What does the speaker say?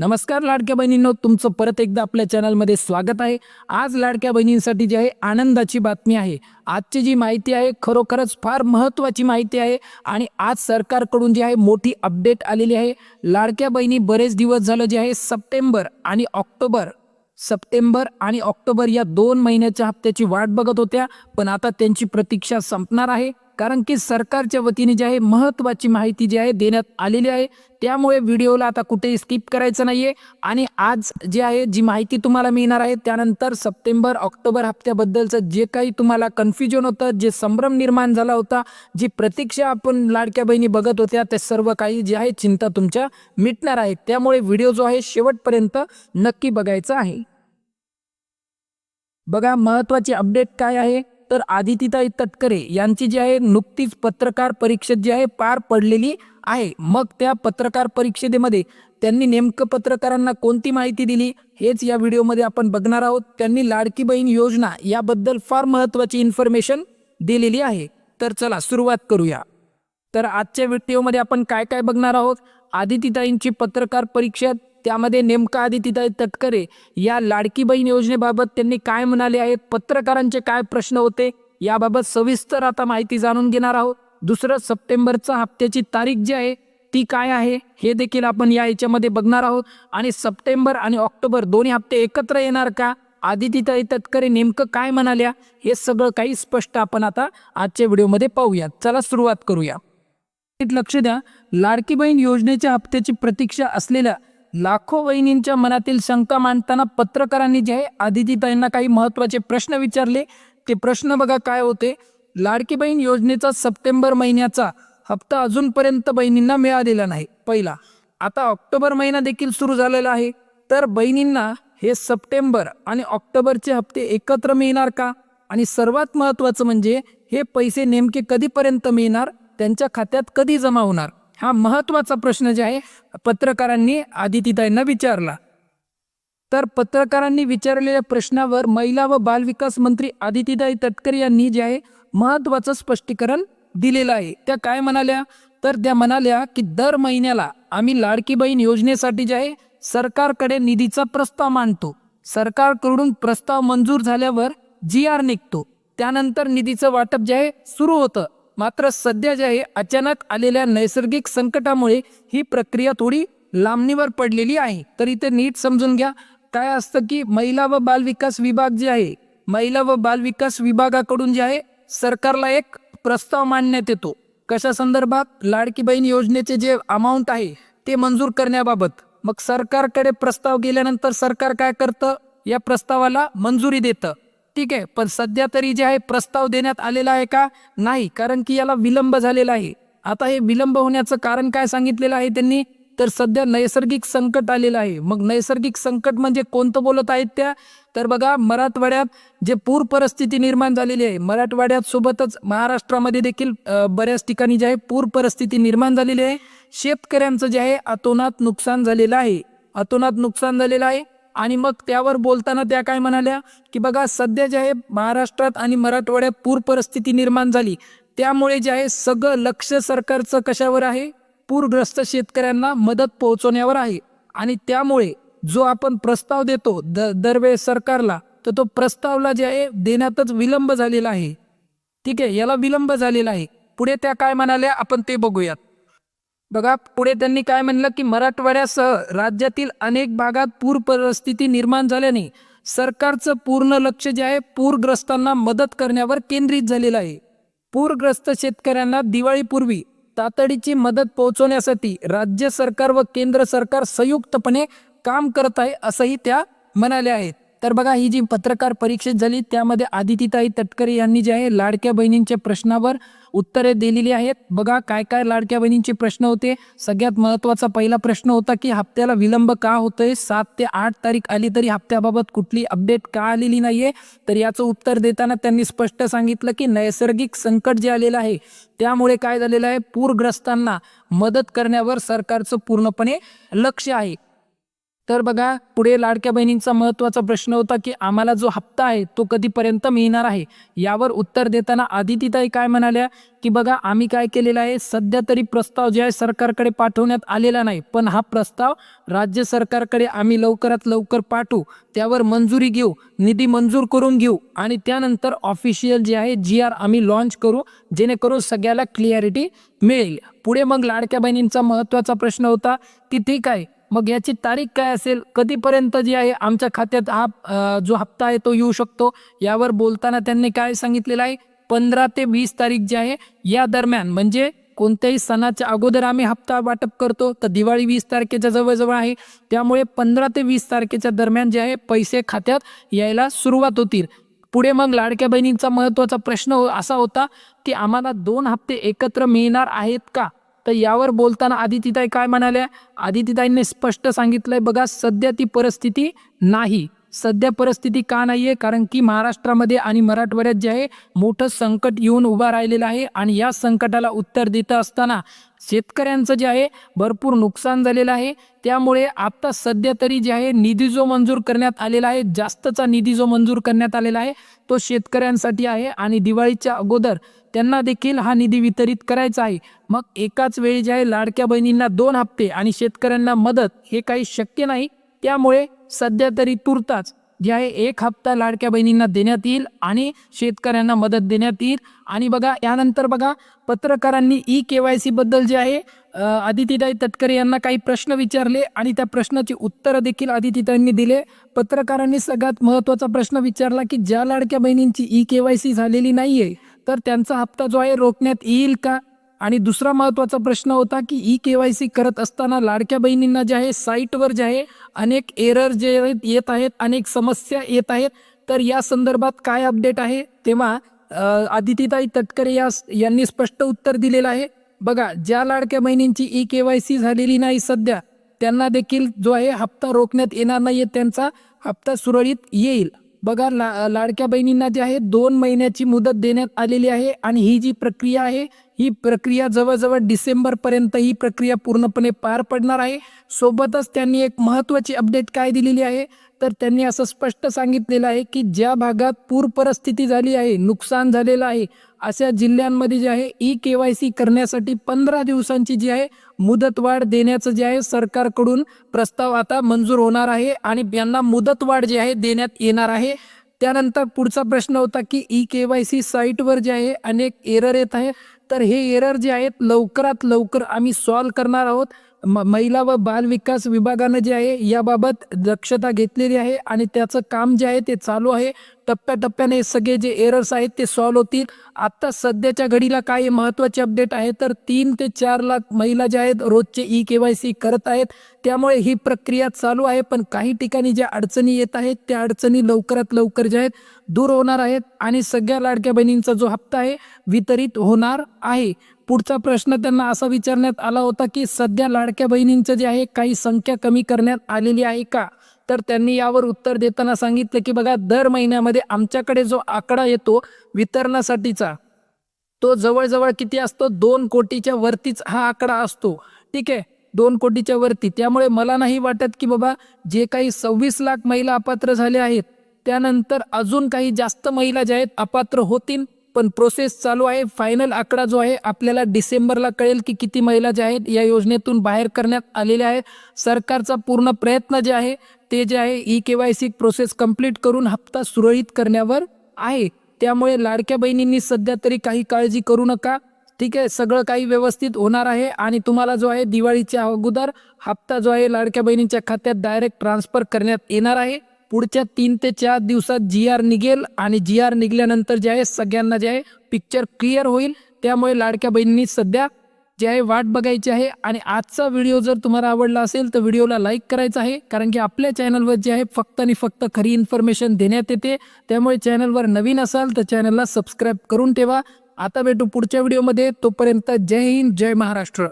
नमस्कार लाडक्या बहिणींनो तुमचं परत एकदा आपल्या चॅनलमध्ये स्वागत आहे. आज लाडक्या बहिणींसाठी जी आहे आनंदाची बातमी आहे. आजची जी माहिती आहे खरोखरच फार महत्त्वाची माहिती आहे आणि आज सरकारकडून जी आहे मोठी अपडेट आलेली आहे. लाडक्या बहिणी बरेच दिवस झालं जे आहे सप्टेंबर आणि ऑक्टोबर सप्टेंबर आणि ऑक्टोबर या दोन महिन्याच्या हप्त्याची वाट बघत होत्या. पण आता त्यांची प्रतीक्षा संपणार आहे. कारण की सरकारच्या वतीने जे आहे महत्त्वाची माहिती जी आहे देण्यात आलेली आहे. त्यामुळे व्हिडिओला आता कुठेही स्किप करायचं नाही आहे आणि आज जे आहे जी माहिती तुम्हाला मिळणार आहे त्यानंतर सप्टेंबर ऑक्टोबर हप्त्याबद्दलचं जे काही तुम्हाला कन्फ्युजन होतं जे संभ्रम निर्माण झाला होता जी प्रतीक्षा आपण लाडक्या बहिणी बघत होत्या ते सर्व काही जे आहे चिंता तुमच्या मिटणार आहे. त्यामुळे व्हिडिओ जो आहे शेवटपर्यंत नक्की बघायचा आहे. बघा महत्त्वाची अपडेट काय आहे? तर आदितीताई तटकरे यांची जी आहे नुकतीच पत्रकार परीक्षा जी आहे पार पडलेली आहे. मग त्या पत्रकार परीक्षेमध्ये त्यांनी नेमकं पत्रकारांना कोणती माहिती दिली? हेच या व्हिडिओमध्ये आपण बघणार आहोत. त्यांनी लाडकी बहीण योजना याबद्दल फार महत्त्वाची इन्फॉर्मेशन दिलेली आहे. तर चला सुरुवात करूया. तर आजच्या व्हिडिओमध्ये आपण काय काय बघणार आहोत? आदितीताईंची पत्रकार परीक्षा त्यामध्ये नेमका तिथं तटकरे या लाडकी बहीण योजनेबाबत त्यांनी काय म्हणाले आहेत पत्रकारांचे काय प्रश्न होते याबाबत सविस्तर आता माहिती जाणून घेणार आहोत. दुसरं सप्टेंबरचा हप्त्याची तारीख जी आहे ती काय आहे हे देखील आपण या याच्यामध्ये बघणार आहोत. आणि सप्टेंबर आणि ऑक्टोबर दोन्ही हप्ते एकत्र येणार का? आदितीताई तटकरे नेमकं काय म्हणाल्या हे सगळं काही स्पष्ट आपण आता आजच्या व्हिडिओमध्ये पाहूयात. चला सुरुवात करूया. लक्ष द्या लाडकी बहीण योजनेच्या हप्त्याची प्रतीक्षा असलेल्या लाखो वहिनींच्या मनातील शंका मांडताना पत्रकारांनी जे आहे आदितीताईंना काही महत्त्वाचे प्रश्न विचारले. ते प्रश्न बघा काय होते. लाडकी बहीण योजनेचा सप्टेंबर महिन्याचा हप्ता अजूनपर्यंत बहिणींना मिळालेला नाही. पहिला. आता ऑक्टोबर महिना देखील सुरू झालेला आहे. तर बहिणींना हे सप्टेंबर आणि ऑक्टोबरचे हप्ते एकत्र मिळणार का? आणि सर्वात महत्त्वाचं म्हणजे हे पैसे नेमके कधीपर्यंत मिळणार? त्यांच्या खात्यात कधी जमा होणार? हा महत्त्वाचा प्रश्न जे आहे पत्रकारांनी आदितीताईंना विचारला. तर पत्रकारांनी विचारलेल्या प्रश्नावर महिला व बालविकास मंत्री आदितीताई तटकरे यांनी जे आहे महत्त्वाचं स्पष्टीकरण दिलेलं आहे. त्या काय म्हणाल्या? तर त्या म्हणाल्या की दर महिन्याला आम्ही लाडकी बहीण योजनेसाठी जे आहे सरकारकडे निधीचा प्रस्ताव मांडतो. सरकारकडून प्रस्ताव मंजूर झाल्यावर जी आर निघतो. त्यानंतर निधीचं वाटप जे आहे सुरू होतं. मात्र सध्या जे आहे अचानक आलेल्या नैसर्गिक संकटामुळे ही प्रक्रिया थोडी लांबणीवर पडलेली आहे. तर इथे नीट समजून घ्या काय असतं की महिला व बालविकास विभाग जे आहे महिला व बालविकास विभागाकडून जे आहे सरकारला एक प्रस्ताव मांडण्यात येतो. कशा संदर्भात? लाडकी बहीण योजनेचे जे अमाऊंट आहे ते मंजूर करण्याबाबत. मग सरकारकडे प्रस्ताव गेल्यानंतर सरकार काय करतं? या प्रस्तावाला मंजुरी देतं. ठीक आहे पण सध्या तरी जे आहे प्रस्ताव देण्यात आलेला आहे का? नाही कारण की याला विलंब झालेला आहे. आता हे विलंब होण्याचं कारण काय सांगितलेलं आहे त्यांनी? तर सध्या नैसर्गिक संकट आलेलं आहे. मग नैसर्गिक संकट म्हणजे कोणतं बोलत आहेत त्या? तर बघा मराठवाड्यात जे पूर परिस्थिती निर्माण झालेली आहे मराठवाड्यात सोबतच महाराष्ट्रामध्ये देखील बऱ्याच ठिकाणी जे आहे पूर परिस्थिती निर्माण झालेली आहे. शेतकऱ्यांचं जे आहे अतोनात नुकसान झालेलं आहे. अतोनात नुकसान झालेलं आहे. आणि मग त्यावर बोलताना त्या काय म्हणाल्या की बघा सध्या जे आहे महाराष्ट्रात आणि मराठवाड्यात पूर परिस्थिती निर्माण झाली. त्यामुळे जे आहे सगळं लक्ष सरकारचं कशावर आहे? पूरग्रस्त शेतकऱ्यांना मदत पोहोचवण्यावर आहे. आणि त्यामुळे जो आपण प्रस्ताव देतो द दरवेळेस सरकारला तर तो प्रस्तावला जे आहे देण्यातच विलंब झालेला आहे. ठीक आहे याला विलंब झालेला आहे. पुढे त्या काय म्हणाल्या आपण ते बघूयात. बघा पुढे त्यांनी काय म्हणलं की मराठवाड्यासह राज्यातील अनेक भागात पूर परिस्थिती निर्माण झाल्याने सरकारचं पूर्ण लक्ष जे आहे पूरग्रस्तांना मदत करण्यावर केंद्रित झालेलं आहे. पूरग्रस्त शेतकऱ्यांना दिवाळीपूर्वी तातडीची मदत पोहोचवण्यासाठी राज्य सरकार व केंद्र सरकार संयुक्तपणे काम करत आहे असंही त्या म्हणाल्या आहेत. तर बघा ही जी पत्रकार परीक्षेत झाली त्यामध्ये आदितीताई तटकरे यांनी जे आहे लाडक्या बहिणींच्या प्रश्नावर उत्तरे दिलेली आहेत. बघा काय काय लाडक्या बहिणींचे प्रश्न होते? सगळ्यात महत्त्वाचा पहिला प्रश्न होता की हप्त्याला विलंब का होतोय? सात ते आठ तारीख आली तरी हप्त्याबाबत कुठली अपडेट का आलेली नाहीये? तर याचं उत्तर देताना त्यांनी स्पष्ट सांगितलं की नैसर्गिक संकट जे आलेलं आहे त्यामुळे काय झालेलं आहे? पूरग्रस्तांना मदत करण्यावर सरकारचं पूर्णपणे लक्ष आहे. तर बघा पुढे लाडक्या बहिणींचा महत्त्वाचा प्रश्न होता की आम्हाला जो हप्ता आहे तो कधीपर्यंत मिळणार आहे? यावर उत्तर देताना आदितीताई काय म्हणाल्या की बघा आम्ही काय केलेलं आहे सध्या तरी प्रस्ताव जे आहे सरकारकडे पाठवण्यात आलेला नाही. पण हा प्रस्ताव राज्य सरकारकडे आम्ही लवकरात लवकर पाठवू. त्यावर मंजुरी घेऊ निधी मंजूर करून घेऊ आणि त्यानंतर ऑफिशियल जे आहे जी आर आम्ही लॉन्च करू जेणेकरून सगळ्याला क्लिअरिटी मिळेल. पुढे मग लाडक्या बहिणींचा महत्त्वाचा प्रश्न होता की ठीक आहे मग याची तारीख काय असेल? कधीपर्यंत जी आहे आमच्या खात्यात हा जो हप्ता आहे तो येऊ शकतो? यावर बोलताना त्यांनी काय सांगितलेलं आहे? पंधरा ते वीस तारीख जी आहे या दरम्यान म्हणजे कोणत्याही सणाच्या अगोदर आम्ही हप्ता वाटप करतो तर दिवाळी वीस तारखेच्या जवळजवळ आहे. त्यामुळे पंधरा ते वीस तारखेच्या दरम्यान जे आहे पैसे खात्यात यायला सुरुवात होतील. पुढे मग लाडक्या बहिणींचा महत्त्वाचा प्रश्न हो- असा होता की आम्हाला दोन हप्ते एकत्र मिळणार आहेत का? तर यावर बोलताना आदितीताई काय म्हणाल्या? आदितीताईंनी स्पष्ट सांगितलंय बघा सध्या ती परिस्थिती नाही. सध्या परिस्थिती का नाही आहे कारण की महाराष्ट्रामध्ये आणि मराठवाड्यात जे आहे मोठं संकट येऊन उभा राहिलेलं आहे आणि या संकटाला उत्तर देत असताना शेतकऱ्यांचं जे आहे भरपूर नुकसान झालेलं आहे. त्यामुळे आत्ता सध्या तरी जे आहे निधी जो मंजूर करण्यात आलेला आहे जास्तचा निधी जो मंजूर करण्यात आलेला आहे तो शेतकऱ्यांसाठी आहे आणि दिवाळीच्या अगोदर त्यांना देखील हा निधी वितरित करायचा आहे. मग एकाच वेळी जे आहे लाडक्या बहिणींना दोन हप्ते आणि शेतकऱ्यांना मदत हे काही शक्य नाही त्यामुळे सध्या तरी तुर्ताच जे आहे एक हप्ता लाडक्या बहिणींना देण्यात येईल आणि शेतकऱ्यांना मदत देण्यात येईल. आणि बघा यानंतर बघा पत्रकारांनी ई के वाय सीबद्दल जे आहे अ, आदितीताई तटकरे यांना काही प्रश्न विचारले आणि त्या प्रश्नाची उत्तरं देखील आदितीताईंनी दिले. पत्रकारांनी सगळ्यात महत्त्वाचा प्रश्न विचारला की ज्या लाडक्या बहिणींची ई के वाय सी झालेली नाही आहे तर त्यांचा हप्ता जो आहे रोखण्यात येईल का? आणि दुसरा महत्त्वाचा प्रश्न होता की ई के वाय सी करत असताना लाडक्या बहिणींना जे आहे साईटवर जे आहे अनेक एरर जे येत आहेत अनेक समस्या येत आहेत. तर या संदर्भात काय अपडेट आहे? तेव्हा आदितीताई तटकरे या यांनी स्पष्ट उत्तर दिलेलं आहे. बघा ज्या लाडक्या बहिणींची ई के वाय सी झालेली नाही सध्या त्यांना देखील जो आहे हप्ता रोखण्यात येणार नाही त्यांचा हप्ता सुरळीत येईल. बघा ला लाडक्या बहिणींना जे आहे दोन महिन्याची मुदत देण्यात आलेली आहे आणि ही जी प्रक्रिया आहे ही प्रक्रिया जवळजवळ डिसेंबरपर्यंत ही प्रक्रिया पूर्णपणे पार पडणार आहे. सोबतच त्यांनी एक महत्त्वाची अपडेट काय दिलेली आहे तर त्यांनी असं स्पष्ट सांगितलेलं आहे की ज्या भागात पूर परिस्थिती झाली आहे नुकसान झालेलं आहे अशा जिल्ह्यांमध्ये जे आहे ई के वाय सी करण्यासाठी पंधरा दिवसांची जी आहे मुदतवाढ देण्याचं जे आहे सरकारकडून प्रस्ताव आता मंजूर होणार आहे आणि यांना मुदतवाढ जी आहे देण्यात येणार आहे. त्यानंतर पुढचा प्रश्न होता की ई के वाय सी साईटवर जे आहे अनेक एरर येत आहे. तर हे एरर जे आहेत लवकरात लवकर आम्ही सॉल्व करणार आहोत. महिला व बाल विकास विभागानं जे आहे याबाबत दक्षता घेतलेली आहे आणि त्याचं काम जे आहे ते चालू आहे. टप्प्याटप्प्याने सगळे जे एरर्स आहेत ते सॉल्व होतील. आत्ता सध्याच्या घडीला काही महत्त्वाचे अपडेट आहे तर तीन ते चार लाख महिला ज्या आहेत रोजचे ई के वाय सी करत आहेत. त्यामुळे ही प्रक्रिया चालू आहे पण काही ठिकाणी ज्या अडचणी येत आहेत त्या अडचणी लवकरात लवकर ज्या आहेत दूर होणार आहेत. आणि सगळ्या लाडक्या बहिणींचा जो हप्ता आहे वितरित होणार आहे. पुढचा प्रश्न त्यांना असा विचारण्यात आला होता की सध्या लाडक्या बहिणींचं जे आहे काही संख्या कमी करण्यात आलेली आहे का? तर त्यांनी यावर उत्तर देताना सांगितलं की बघा दर महिन्यामध्ये आमच्याकडे जो आकडा येतो वितरणासाठीचा तो जवळजवळ किती असतो? दोन कोटीच्या वरतीच हा आकडा असतो. ठीक आहे? दोन कोटीच्या वरती. त्यामुळे मला नाही वाटत की बाबा जे काही सव्वीस लाख महिला अपात्र झाल्या आहेत त्यानंतर अजून काही जास्त महिला ज्या आहेत अपात्र होतील? पण प्रोसेस चालू आहे. फायनल आकडा जो आहे आपल्याला डिसेंबरला कळेल की किती महिला ज्या आहेत या योजनेतून बाहेर करण्यात आलेल्या आहे. सरकारचा पूर्ण प्रयत्न जे आहे ते जे आहे E K Y C process complete करून हप्ता सुरळीत करण्यावर आहे. त्यामुळे लाडक्या बहिणींनी सध्या तरी काही काळजी करू नका. ठीक आहे सगळं काही व्यवस्थित होणार आहे आणि तुम्हाला जो आहे दिवाळीच्या अगोदर हप्ता जो आहे लाडक्या बहिणींच्या खात्यात डायरेक्ट ट्रान्सफर करण्यात येणार आहे. पुढच्या तीन ते चार दिवसात जी आर निघेल आणि जी आर निघाल्यानंतर जे आहे सगळ्यांना जे आहे पिक्चर क्लिअर होईल. त्यामुळे लाडक्या बहिणींनी सध्या जे आहे वाट बघायची आहे. आणि आजचा व्हिडिओ जर तुम्हाला आवडला असेल तर व्हिडिओला लाईक करायचा आहे. कारण की आपल्या चॅनलवर जे आहे फक्त आणि फक्त खरी इन्फॉर्मेशन देण्यात येते. त्यामुळे चॅनलवर नवीन असाल तर चॅनलला सबस्क्राईब करून ठेवा. आता भेटू पुढच्या व्हिडिओमध्ये तोपर्यंत जय हिंद जय महाराष्ट्र.